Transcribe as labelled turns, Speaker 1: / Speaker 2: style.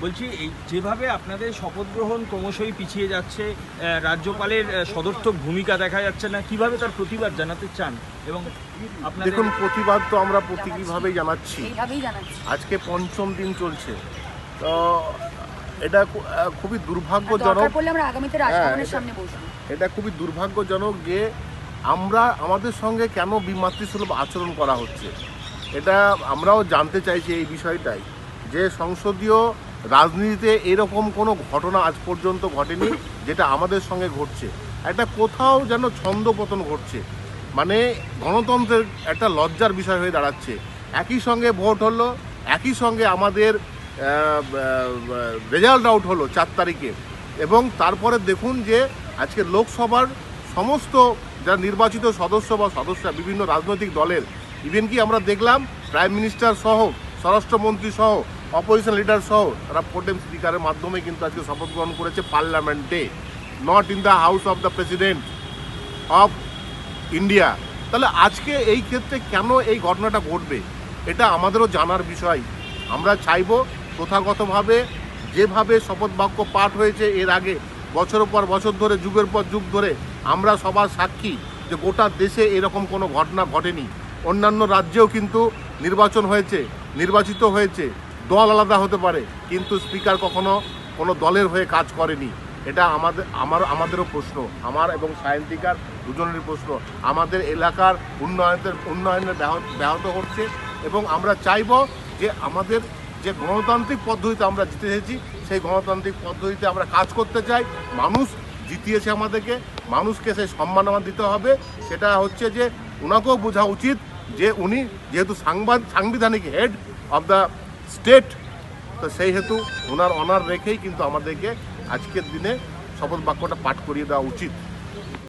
Speaker 1: বলছি এই যেভাবে আপনাদের শপথ গ্রহণ ক্রমশই পিছিয়ে যাচ্ছে রাজ্যপালের সদর্থক ভূমিকা দেখা যাচ্ছে না কীভাবে তার প্রতিবাদ জানাতে চান? এবং আপনাদের
Speaker 2: দেখুন প্রতিবাদ তো আমরা প্রতীকীভাবেই জানাচ্ছি। আজকে পঞ্চম দিন চলছে। তো এটা খুবই দুর্ভাগ্যজনক
Speaker 3: দরকার পড়লে আমরা আগামীতে রাজভবনের
Speaker 2: এটা- এটা খুবই দুর্ভাগ্যজনক যে আমরা আমাদের সঙ্গে কেন বিমাতৃসুলভ আচরণ করা হচ্ছে। এটা আমরাও জানতে চাইছি এই বিষয়টাই। যে সংসদীয় রাজনীতিতে এরকম কোনো ঘটনা আজ পর্যন্ত ঘটেনি যেটা আমাদের সঙ্গে ঘটছে। একটা কোথাও যেন ছন্দপতন ঘটছে। মানে গণতন্ত্রের একটা লজ্জার বিষয় হয়ে দাঁড়াচ্ছে। একই সঙ্গে ভোট হলো, একই সঙ্গে আমাদের রেজাল্ট আউট হলো চার তারিখে। এবং তারপরে দেখুন যে আজকে লোকসভার সমস্ত যারা নির্বাচিত সদস্য বা সদস্যরা, বিভিন্ন রাজনৈতিক দলের ইভেন কি আমরা দেখলাম প্রাইম মিনিস্টার সহ, স্বরাষ্ট্রমন্ত্রী সহ অপোজিশন লিডার সহ তারা প্রোটেম স্পিকারের মাধ্যমে কিন্তু আজকে শপথ গ্রহণ করেছে পার্লামেন্টে not in the house of the president of India তাহলে আজকে এই ক্ষেত্রে কেন এই ঘটনাটা ঘটবে? এটা আমাদেরও জানার বিষয়। আমরা চাইব প্রথাগতভাবে যেভাবে শপথ বাক্য পাঠ হয়েছে এর আগে, বছরের পর বছর ধরে, যুগের পর যুগ ধরে আমরা সবার সাক্ষী যে গোটা দেশে এরকম কোনো ঘটনা ঘটেনি। অন্যান্য রাজ্যেও কিন্তু নির্বাচন হয়েছে, নির্বাচিত হয়েছে। দল আলাদা হতে পারে, কিন্তু স্পিকার কখনো কোনো দলের হয়ে কাজ করেনি। এটা আমাদের, আমার, আমাদেরও প্রশ্ন। আমার এবং সায়ন্তিকার দুজনেরই প্রশ্ন। আমাদের এলাকার উন্নয়নের উন্নয়নের ব্যাহত হচ্ছে এবং আমরা চাইব যে আমাদের যে গণতান্ত্রিক পদ্ধতিতে আমরা জিতে এসেছি, সেই গণতান্ত্রিক পদ্ধতিতে আমরা কাজ করতে চাই। মানুষ জিতিয়েছে আমাদেরকে, মানুষকে সেই সম্মান আমার দিতে হবে। সেটা হচ্ছে যে ওনাকেও বোঝা উচিত যে উনি যেহেতু সাংবাদ, সাংবিধানিক হেড অফ দ্য স্টেট। তো সেই হেতু ওনার অনার রেখেই কিন্তু আমাদেরকে আজকের দিনে শপথ বাক্যটা পাঠ করিয়ে দেওয়া উচিত।